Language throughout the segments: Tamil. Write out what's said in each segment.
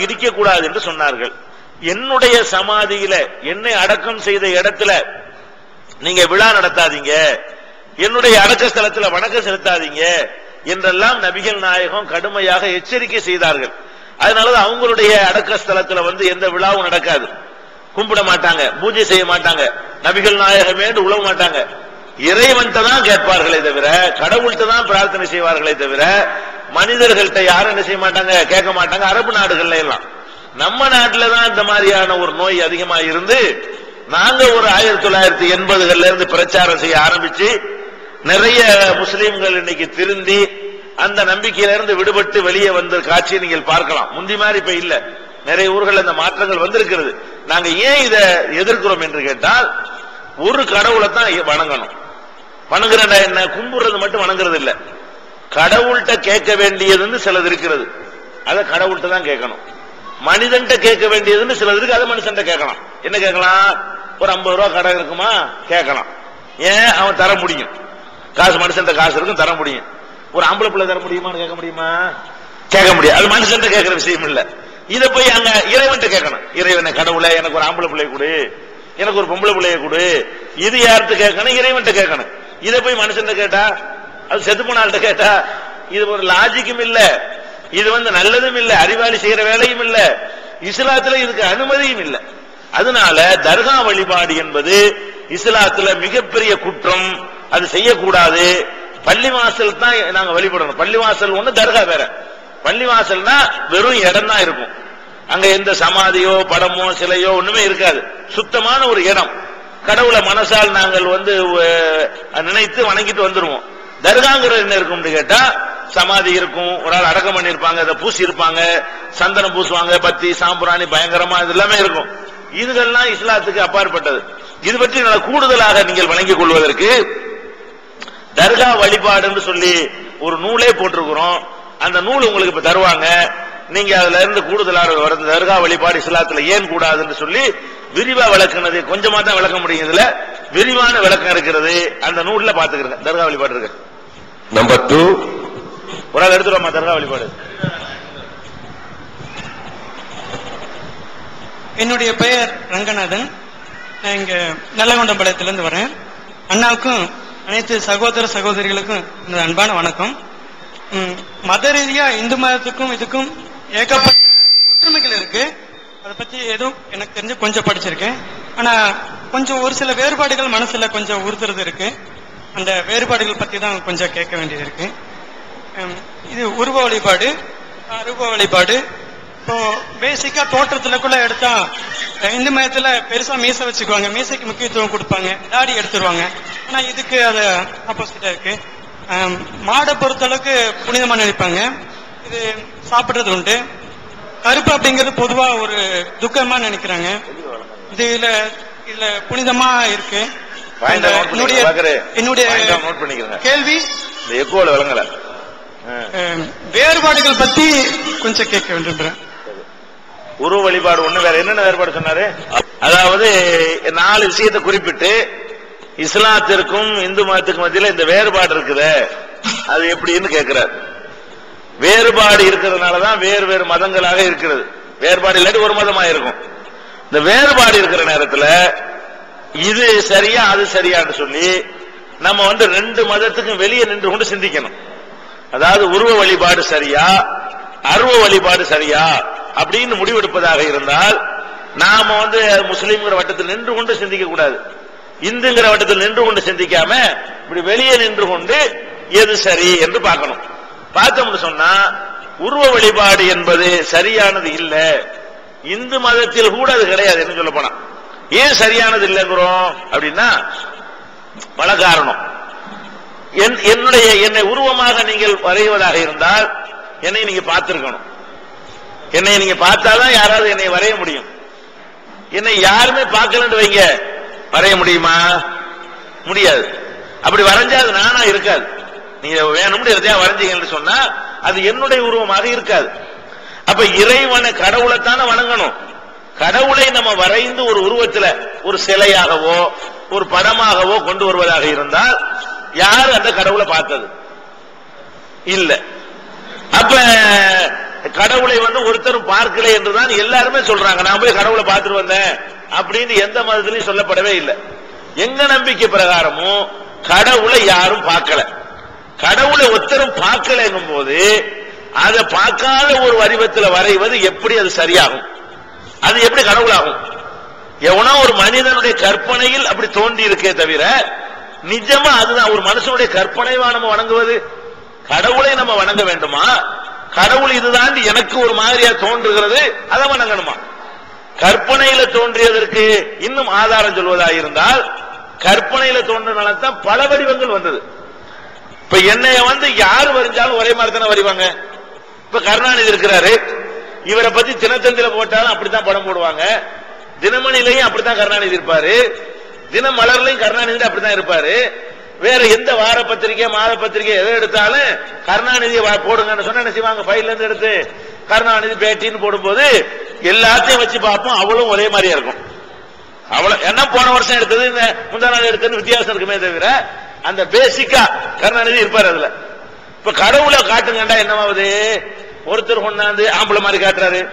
இருக்கக்கூடாது என்று சொன்னார்கள். என்னுடைய சமாதியில என்னை அடக்கம் செய்த இடத்துல நீங்க விழா நடத்தாதீங்க. என்னுடைய அடக்க ஸ்தலத்துல வணக்கம் செலுத்தாதீங்க என்றெல்லாம் நபிகள் நாயகம் கடுமையாக எச்சரிக்கை செய்தார்கள். அதனாலதான் அவங்களுடைய அடக்க ஸ்தலத்துல வந்து எந்த விழாவும் நடக்காது. கும்பிட மாட்டாங்க பூஜை செய்ய மாட்டாங்க நபிகள் நாயகமே உழவ மாட்டாங்க. இறைவன்கிட்ட தான் கேட்பார்களே தவிர கடவுள்கிட்ட தான் பிரார்த்தனை செய்வார்களே தவிர மனிதர்கள்ட்ட யாரும் என்ன செய்ய மாட்டாங்க கேட்க மாட்டாங்க அரபு நாடுகள்ல எல்லாம். நம்ம நாட்டுல தான் இந்த மாதிரியான ஒரு நோய் அதிகமா இருந்து நாங்க ஒரு ஆயிரத்தி தொள்ளாயிரத்தி எண்பதுகள்ல இருந்து பிரச்சாரம் செய்ய ஆரம்பிச்சு நிறைய முஸ்லீம்கள் இன்னைக்கு திருந்தி அந்த நம்பிக்கையில இருந்து விடுபட்டு வெளியே வந்த காட்சியை நீங்கள் பார்க்கலாம். முந்தி மாதிரி இப்ப இல்ல. நிறைய ஊர்கள் அந்த மாற்றங்கள் வந்திருக்கிறது. நாங்க ஏன் இதை எதிர்க்கிறோம் என்று கேட்டால் ஒரு கடவுளை தான் வணங்கணும். வணங்குறதா என்ன? கும்பிடுறது மட்டும் வணங்குறது இல்ல கடவுள்கிட்ட கேட்க வேண்டியதுன்னு சிலது இருக்கிறது. அதை கடவுள்கிட்ட தான் கேட்கணும். மனிதன்கிட்ட கேட்க வேண்டியதுன்னு சிலது இருக்கு அதை மனுஷன்ட்ட கேட்கலாம். என்ன கேட்கலாம்? ஒரு ஐம்பது ரூபா கடை இருக்குமா? கேட்கலாம். ஏன்? அவன் தர முடியும். காசு மனுஷன் காசு இருக்கும் தர முடியும். ஒரு ஆம்பளை பிள்ளை தர முடியுமான்னு கேட்க முடியுமா? கேட்க முடியும் அது மனுஷன்ட்ட கேட்கிற விஷயம் இல்ல. இதை போய் அங்க இறைவன் கேட்கணும். இறைவனை கடவுளை எனக்கு ஒரு ஆம்பளை பிள்ளை கொடு. எனக்கு ஒரு பொம்பளை பிள்ளைய கொடு. இது யார்கிட்ட கேட்கணும்? இறைவன் கேட்கணும். இதை போய் மனுஷன் கேட்டா அது செத்து போனால்கிட்ட கேட்டா இது ஒரு லாஜிக்கும் இல்ல. இது வந்து நல்லதும் இல்ல அறிவாளி செய்யற வேலையும் இல்ல. இஸ்லாத்துல இதுக்கு அனுமதியும் இல்ல. அதனால தர்கா வழிபாடு என்பது இஸ்லாத்துல மிகப்பெரிய குற்றம். அது செய்யக்கூடாது. பள்ளிவாசல் தான் நாங்க வழிபடணும். பள்ளிவாசல் ஒண்ணு தர்கா வேற. பள்ளிவாசல்னா வெறும் இடம் தான் இருக்கும். அங்க எந்த சமாதியோ படமோ சிலையோ ஒண்ணுமே இருக்காது. சுத்தமான ஒரு இடம். கடவுளை மனசால் நாங்கள் வந்து நினைத்து வணங்கிட்டு வந்துருவோம். தர்காங்கிறது என்ன இருக்கும்னு கேட்டா சமாதி இருக்கும் ஒரு ஆள் அடக்கம் பண்ணிருப்பாங்க அதை பூசி இருப்பாங்க சந்தனம் பூசுவாங்க பத்தி சாம்பிராணி பயங்கரமா இது எல்லாமே இருக்கும். இதுகள்லாம் இஸ்லாத்துக்கு அப்பாற்பட்டது. இது பற்றி நல்ல கூடுதலாக நீங்கள் வழங்கிக் கொள்வதற்கு தர்கா வழிபாடுன்னு சொல்லி ஒரு நூலே போட்டிருக்கிறோம். அந்த நூல் உங்களுக்கு இப்ப தருவாங்க. நீங்க அதுல இருந்து கூடுதலாக வரது தர்கா வழிபாடு இஸ்லாத்துல ஏன் கூடாதுன்னு சொல்லி விரிவா விளக்குனது. கொஞ்சமா தான் விளக்க முடியும் இதுல. விரிவான விளக்கம் இருக்கிறது. அந்த நூல்ல பாத்துக்கிறேன் தர்கா வழிபாடு இருக்கு. Number two, ஒரு ஆள் எடுத்துருவாமா தர்கா வழிபாடு. என்னுடைய பெயர் ரங்கநாதன். நான் இங்க நல்லகொண்டம்பாளையத்திலிருந்து வரேன். அண்ணாவுக்கும் அனைத்து சகோதர சகோதரிகளுக்கும் எனது அன்பான வணக்கம். ம், மத ரீதியா இந்து மதத்துக்கும் இதுக்கும் ஏகப்பட்ட ஒற்றுமைகள் இருக்கு. அதை பத்தி எதுவும் எனக்கு தெரிஞ்சு கொஞ்சம் படிச்சிருக்கேன். ஆனா கொஞ்சம் ஒரு சில வேறுபாடுகள் மனசுல கொஞ்சம் உறுத்துறது இருக்கு. அந்த வேறுபாடுகள் பத்தி தான் கொஞ்சம் கேட்க வேண்டியது இருக்கு. இது உருவ வழிபாடு ரூப வழிபாடு. இப்போ பேசிக்கா தோற்றத்துல கூட எடுத்தா இந்து மதத்துல பெருசா மீசை வச்சுக்குவாங்க. மீசைக்கு முக்கியத்துவம் கொடுப்பாங்க. தாடி எடுத்துருவாங்க. ஆனா இதுக்கு அது ஆப்போசிட்டா இருக்கு. மாடை மாடை பொறுத்தளவுக்கு புனிதமா நினைப்பாங்க. இது சாப்பிடுறது உண்டு. கருப்பு அப்படிங்கிறது பொதுவா ஒரு துக்கமா நினைக்கிறாங்க. இதுல இதுல புனிதமா இருக்கு. என்னுடைய கேள்வி? இந்த எக்கோல விளங்கல. வேறுபாடுகள் பத்தி கொஞ்சம் கேட்க விரும்புறேன். உருவ வழிபாடு ஒண்ணு வேற என்னென்ன வேறுபாடு சொன்னாரு? அதாவது நாலு விஷயத்தை குறிப்பிட்டு இஸ்லாத்திற்கும் இந்து மதத்துக்கும் மத்தியில இந்த வேறுபாடு இருக்குதே. அது எப்படின்னு கேட்கிறார் வேறுபாடு இருக்கிறதுனாலதான் வேறு வேறு மதங்களாக இருக்கிறது. வேறுபாடு இல்லாட்டி ஒரு மதமா இருக்கும் இந்த வேறுபாடு இருக்கிற நேரத்துல இது சரியா அது சரியான்னு சொல்லி நம்ம வந்து ரெண்டு மதத்துக்கும் வெளியே நின்று கொண்டு சிந்திக்கணும். அதாவது உருவ வழிபாடு சரியா அருவ வழிபாடு சரியா அப்படின்னு முடிவெடுப்பதாக இருந்தால் நாம வந்து முஸ்லீம்ங்கிற வட்டத்தில் நின்று கொண்டு சிந்திக்க கூடாது. இந்துங்கிற வட்டத்தில் நின்று கொண்டு சிந்திக்காம இப்படி வெளியே நின்று கொண்டு எது சரி என்று பார்க்கணும். பார்த்தோம்னு சொன்னா உருவ வழிபாடு என்பது சரியானது இல்லை. இந்து மதத்தில் கூட அது கிடையாது என்ன சொல்ல போனா. ஏன் சரியானது இல்லைங்கிறோம் அப்படின்னா பல காரணம். என்- என்னுடைய என்னை உருவமாக நீங்கள் வரைவதாக இருந்தால் என்னை நீங்க பார்த்திருக்கணும். என்னை நீங்க பார்த்தாதான் யாராவது என்னை வரைய முடியும். என்னை யாருமே பார்க்கலன்னு வைங்க. வரைய முடியுமா? முடியாது. அப்படி வரைஞ்சா அது நானா இருக்காது. நீங்க வேணும்னு எதையா வரைஞ்சீங்கன்னு சொன்னா அது என்னுடைய உருவமாக இருக்காது. அப்ப இறைவனை கடவுளைத்தானே வணங்கணும். கடவுளை நம்ம வரைந்து ஒரு உருவத்துல ஒரு சிலையாகவோ ஒரு படமாகவோ கொண்டு வருவதாக இருந்தால் யார் அந்த கடவுளை பார்த்தது? இல்ல. அப்ப கடவுளை வந்து ஒருத்தரும் பார்க்கல என்றுதான் எல்லாருமே சொல்றாங்க. நான் போய் கடவுளை பார்த்துட்டு வந்தேன் அப்படின்னு எந்த மதத்திலையும் சொல்லப்படவே இல்லை. எங்க நம்பிக்கை பிரகாரமும் கடவுளை யாரும் பார்க்கல. கடவுளை ஒருத்தரும் பார்க்கலங்கும் போது அதை பார்க்காத ஒரு வடிவத்தில் வரைவது எப்படி அது சரியாகும்? அது எப்படி கடவுளாகும்? எவனோ ஒரு மனிதனுடைய கற்பனையில் அப்படி தோண்டி இருக்கே தவிர நிஜமா அதுதான் ஒரு மனுஷனுடைய கற்பனைவா நம்ம வணங்குவது? கடவுளை நம்ம வணங்க வேண்டுமா? கடவுள் இதுதான் எனக்கு ஒரு மாதிரியா தோன்றுகிறது அதை வணங்கணுமா? கற்பனையில தோன்றியதற்கு இன்னும் ஆதாரம் சொல்வதாயிருந்தால் கற்பனையில தோன்றினால தான் பல வடிவங்கள் வந்தது. இப்ப என்னைய வந்து யார் வரைஞ்சாலும் ஒரே மாதிரி தானே வரைவாங்க? இப்ப கருணாநிதி இருக்கிறாரு. இவரை பத்தி தினத்தந்தில போட்டாலும் அப்படித்தான் படம் போடுவாங்க. தினமணிலையும் அப்படித்தான் கருணாநிதி இருப்பாரு. தினமலர்லையும் கருணாநிதி அப்படித்தான் இருப்பாரு. வேற எந்த வார பத்திரிகை மாத பத்திரிகை எதை எடுத்தாலும் கருணாநிதியை போடுங்கன்னு சொன்னா என்ன செய்வாங்க? ஃபைல்ல இருந்து எடுத்து கருணாநிதி பேட்டின்னு போடும்போது எல்லாத்தையும் வச்சு பார்ப்போம். அவளும் ஒரே மாதிரியா இருக்கும். அவ்வளவு என்ன போன வருஷம் எடுத்தது இந்த முந்தா நாள் எடுத்தது வித்தியாசம் இருக்குமே தவிர அந்த பேசிக்கா கருணாநிதி இருப்பாரு அதுல. இப்ப கடவுளை காட்டுங்கண்டா என்னவாகுது ஒருத்தர் கொண்டாந்து ஆம்பளை மாதிரி காட்டுறாரு.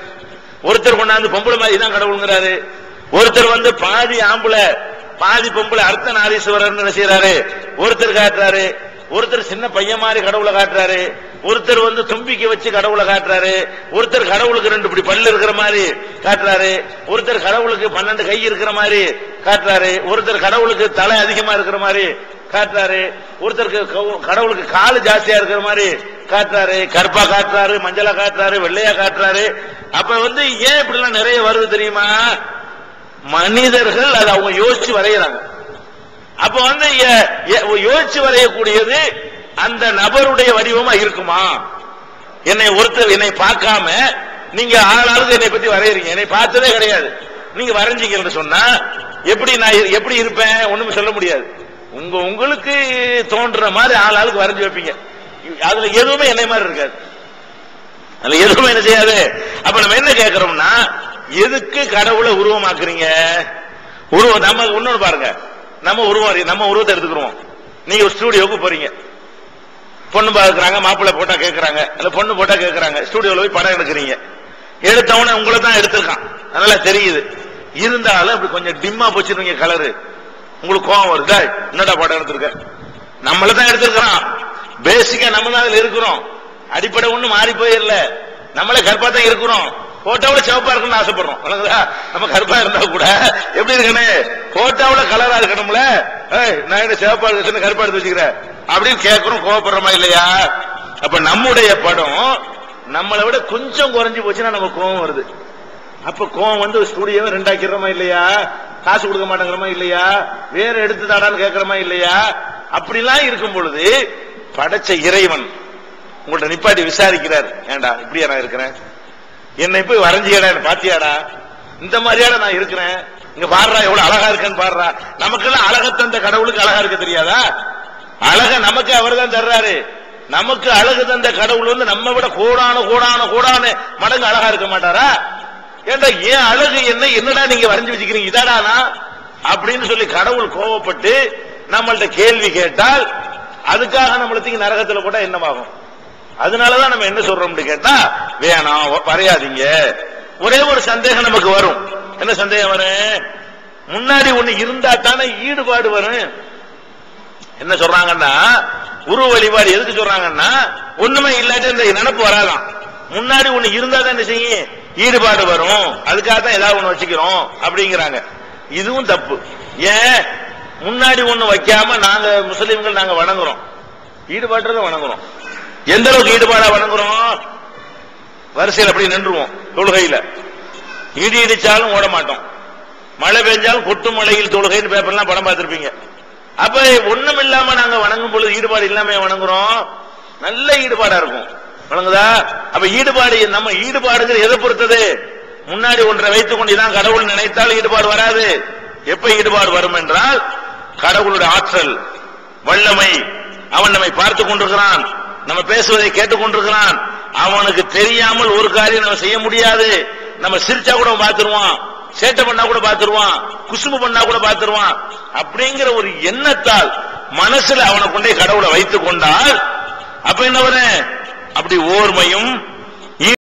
ஒருத்தர் கொண்டாந்து பொம்பளை மாதிரி தான் கடவுளுங்கிறாரு. ஒருத்தர் வந்து பாதி ஆம்பளை பாதி பொம்பளை அர்த்த நாரீஸ்வரர் செய்யறாரு ஒருத்தர் காட்டுறாரு. ஒருத்தர் சின்ன பையன் மாதிரி கடவுளை காட்டுறாரு. ஒருத்தர் வந்து தும்பிக்கை வச்சு கடவுளை காட்டுறாரு. ஒருத்தர் கடவுளுக்கு ரெண்டு இப்படி பல்லு இருக்கிற மாதிரி காட்டுறாரு. ஒருத்தர் கடவுளுக்கு பன்னெண்டு கை இருக்கிற மாதிரி காட்டுறாரு. ஒருத்தர் கடவுளுக்கு தலை அதிகமா இருக்கிற மாதிரி காட்டுறாரு. ஒருத்தருக்கு கவு- கடவுளுக்கு காலு ஜாஸ்தியா இருக்கிற மாதிரி காட்டுறாரு கருப்பா காட்டுறாரு மஞ்சளா காட்டுறாரு வெள்ளையா காட்டுறாரு. அப்ப வந்து ஏன் இப்படி எல்லாம் நிறைய வருது தெரியுமா? மனிதர்கள் அதை அவங்க யோசிச்சு வரைகிறாங்க அப்ப வந்து யோசிச்சு வரையக்கூடியது அந்த நபருடைய வடிவமா இருக்குமா? என்னை ஒருத்தர் என்னை பார்க்காம நீங்க ஆளாளுக்கு என்னை பத்தி வரையறீங்க. என்னை பார்த்ததே கிடையாது. நீங்க வரைஞ்சீங்கன்னு சொன்னா எப்படி நான் எப்படி இருப்பேன்? ஒண்ணுமே சொல்ல முடியாது. உங்க உங்களுக்கு தோன்ற மாதிரி ஆளாளுக்கு வரைஞ்சு வைப்பீங்க. அதுல எதுவுமே என்னை மாதிரி இருக்காது. அதுல எதுவுமே என்ன செய்யாது. அப்ப நம்ம என்ன கேட்கிறோம்னா எதுக்கு கடவுளை உருவமாக்குறீங்க? உருவம் நம்ம இன்னொன்னு பாருங்க. நம்ம உருவம் நம்ம உருவத்தை எடுத்துக்கிறோம் நீங்க ஒரு ஸ்டூடியோவுக்கு போறீங்க. பொண்ணு பாக்குறாங்க மாப்பிள்ளை போட்டா கேட்கறாங்க இல்ல பொண்ணு போட்டா கேட்கறாங்க ஸ்டூடியோல போய் படம் எடுக்கிறீங்க. எடுத்தவன உங்களை தான் எடுத்திருக்கான். அதனால தெரியுது. இருந்தாலும் அப்படி கொஞ்சம் டிம்மா போச்சிருவீங்க கலரு உங்களுக்கு கோவம் வருதா. என்னடா படம் எடுத்திருக்க? நம்மள தான் எடுத்திருக்கிறான். பேசிக்கா நம்ம தான் அதுல இருக்கிறோம். அடிப்படை ஒண்ணு மாறி போயிடல. நம்மளே கருப்பா தான் இருக்கிறோம். போட்டோவில் சிவப்பா இருக்கணும்னு ஆசைப்படுறோம். நம்ம கருப்பா இருந்தா கூட எப்படி இருக்கணும் போட்டோவில் கலரா இருக்கணும்ல. நான் என்ன சிவப்பா இருக்கு கருப்பா எடுத்து வச்சுக்கிறேன் அப்படின்னு கேட்கறோம் கோவப்படுறோமா இல்லையா? அப்ப நம்முடைய படம் நம்மளை விட கொஞ்சம் குறைஞ்சு போச்சுன்னா நம்ம கோவம் வருது. அப்ப கோவம் வந்து ஸ்டூடியோவை ரெண்டாக்கிறோமா இல்லையா? காசு கொடுக்க மாட்டேங்கிறோமா இல்லையா? வேற எடுத்து தாடான்னு கேட்கறோமா இல்லையா? அப்படிலாம் இருக்கும் பொழுது படைச்ச இறைவன் உங்கள்ட்ட நிப்பாட்டி விசாரிக்கிறார். ஏண்டா இப்படியா நான் இருக்கிறேன் என்னை போய் வரைஞ்சியடா என்ன பாத்தியாடா? இந்த மாதிரியாட நான் இருக்கிறேன் இங்க பாடுறா எவ்வளவு அழகா இருக்கேன்னு பாடுறா? நமக்கு எல்லாம் அழக தந்த கடவுளுக்கு அழகா இருக்க தெரியாதா? அழக நமக்கு அவர் தான் தர்றாரு. நமக்கு அழகு தந்த கடவுள் வந்து நம்ம விட கோடான கோடான கோடான மடங்கு அழகா இருக்க மாட்டாரா? ஏண்டா ஏன் அழகு என்ன என்னடா நீங்க வரைஞ்சு வச்சுக்கிறீங்க? இதாடானா அப்படின்னு சொல்லி கடவுள் கோவப்பட்டு நம்மள்ட்ட கேள்வி கேட்டால் அதுக்காக நம்மளுக்கு நரகத்துல போட்டா என்னவாகும் அதனாலதான் நம்ம என்ன சொல்றோம்னு கேட்டா வேணாம் வரையாதீங்க ஒரே ஒரு சந்தேகம் நமக்கு வரும். என்ன சந்தேகம் வரும்? முன்னாடி ஒண்ணு இருந்தா தானே ஈடுபாடு வரும். என்ன சொல்றாங்கன்னா உருவ வழிபாடு எதுக்கு சொல்றாங்கன்னா ஒண்ணுமே இல்லாட்டி இந்த நினப்பு வராதான் முன்னாடி ஒண்ணு இருந்தா தான் என்ன செய்யும்? ஈடுபாடு வரும். அதுக்காக தான் ஏதாவது ஒண்ணு வச்சுக்கிறோம். அப்படிங்கிறாங்க. இதுவும் தப்பு. ஏன்? முன்னாடி ஒண்ணு வைக்காம நாங்க முஸ்லீம்கள் நாங்க வணங்குறோம். ஈடுபாட்டுல வணங்குறோம். எந்த அளவுக்கு ஈடுபாடா வணங்குறோம் வரிசையில் அப்படி நின்றுவோம் தொழுகையில. இடி இடிச்சாலும் ஓட மாட்டோம். மழை பெஞ்சாலும் கொட்டு மழையில் தொழுகைன்னு பேப்பர்லாம் படம் பார்த்திருப்பீங்க. அப்ப ஒண்ணும் இல்லாம நாங்க வணங்கும் பொழுது ஈடுபாடு இல்லாம வணங்குறோம்? நல்ல ஈடுபாடா இருக்கும். வணங்குதா அப்ப ஈடுபாடு நம்ம ஈடுபாடுங்கிறது எதை பொறுத்தது? முன்னாடி ஒன்றை வைத்துக் கொண்டு இதான் கடவுள் நினைத்தால் ஈடுபாடு வராது. எப்ப ஈடுபாடு வரும் என்றால் கடவுளுடைய ஆற்றல் வல்லமை அவன் நம்மை பார்த்து கொண்டிருக்கிறான். நம்ம பேசுவதை கேட்டுக்கொண்டிருக்கிறான் அவனுக்கு தெரியாமல் ஒரு காரியம் நம்ம செய்ய முடியாது. நம்ம சிரிச்சா கூட பார்த்துருவான். சேட்டை பண்ணா கூட பார்த்துருவான். குசும்பு பண்ணா கூட பார்த்துருவான். அப்படிங்கிற ஒரு எண்ணத்தால் மனசுல அவனை கொண்டே கடவுளை வைத்துக் கொண்டால் அப்ப என்ன அப்படி ஓர்மையும்